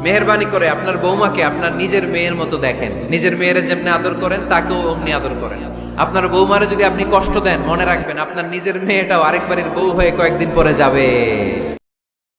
মেহরবানি করে আপনার বৌমাকে আপনার নিজের মেয়ের মতো দেখেন। নিজের মেয়ের যেমনি আদর করেন, তাকেও অমনি আদর করেন। আপনার বৌমারে যদি আপনি কষ্ট দেন, মনে রাখবেন আপনার নিজের মেয়েটাও আরেক বাড়ির বউ হয়ে কয়েকদিন পরে যাবে।